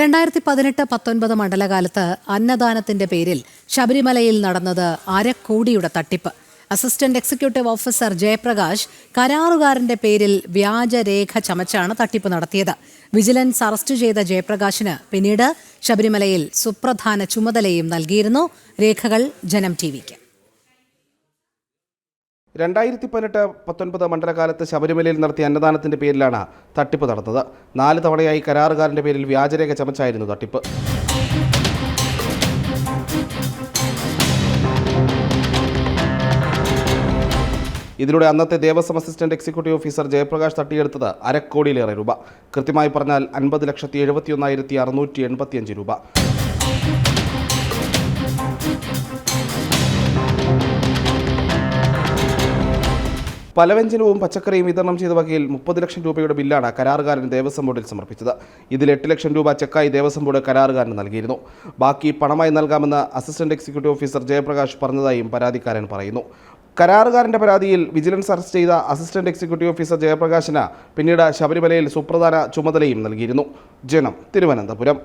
രണ്ടായിരത്തി പതിനെട്ട് പത്തൊൻപത് മണ്ഡലകാലത്ത് അന്നദാനത്തിന്റെ പേരിൽ ശബരിമലയിൽ നടന്നത് അരക്കോടിയുടെ തട്ടിപ്പ്. അസിസ്റ്റന്റ് എക്സിക്യൂട്ടീവ് ഓഫീസർ ജയപ്രകാശ് കരാറുകാരന്റെ പേരിൽ വ്യാജരേഖ ചമച്ചാണ് തട്ടിപ്പ് നടത്തിയത്. വിജിലൻസ് അറസ്റ്റ് ചെയ്ത ജയപ്രകാശിന് പിന്നീട് ശബരിമലയിൽ സുപ്രധാന ചുമതലയും നൽകിയിരുന്നു. രേഖകൾ ജനം ടി വിക്ക്. രണ്ടായിരത്തി പതിനെട്ട് പത്തൊൻപത് മണ്ഡലകാലത്ത് ശബരിമലയിൽ നടത്തിയ അന്നദാനത്തിന്റെ പേരിലാണ് തട്ടിപ്പ് നടന്നത്. നാല് തവണയായി കരാറുകാരന്റെ പേരിൽ വ്യാജരേഖ ചമച്ചായിരുന്നു തട്ടിപ്പ്. ഇതിലൂടെ അന്നത്തെ Devaswom assistant executive officer Jayaprakash തട്ടിയെടുത്തത് അരക്കോടിയിലേറെ രൂപ. കൃത്യമായി പറഞ്ഞാൽ അൻപത് ലക്ഷത്തി എഴുപത്തി ഒന്നായിരത്തി അറുന്നൂറ്റി എൺപത്തിയഞ്ച് രൂപ. പലവ്യഞ്ജനവും പച്ചക്കറിയും വിതരണം ചെയ്ത വകയിൽ മുപ്പത് ലക്ഷം രൂപയുടെ ബില്ലാണ് കരാറുകാരൻ ദേവസ്വം ബോർഡിൽ സമർപ്പിച്ചത്. ഇതിൽ എട്ട് ലക്ഷം രൂപ ചെക്കായി ദേവസ്വം ബോർഡ് കരാറുകാരന് നൽകിയിരുന്നു. ബാക്കി പണമായി നൽകാമെന്ന് അസിസ്റ്റന്റ് എക്സിക്യൂട്ടീവ് ഓഫീസർ ജയപ്രകാശ് പറഞ്ഞതായും പരാതിക്കാരൻ പറയുന്നു. കരാറുകാരന്റെ പരാതിയിൽ വിജിലൻസ് അറസ്റ്റ് ചെയ്ത അസിസ്റ്റന്റ് എക്സിക്യൂട്ടീവ് ഓഫീസർ ജയപ്രകാശിന് പിന്നീട് ശബരിമലയിൽ സുപ്രധാന ചുമതലയും നൽകിയിരുന്നു. ജനം തിരുവനന്തപുരം.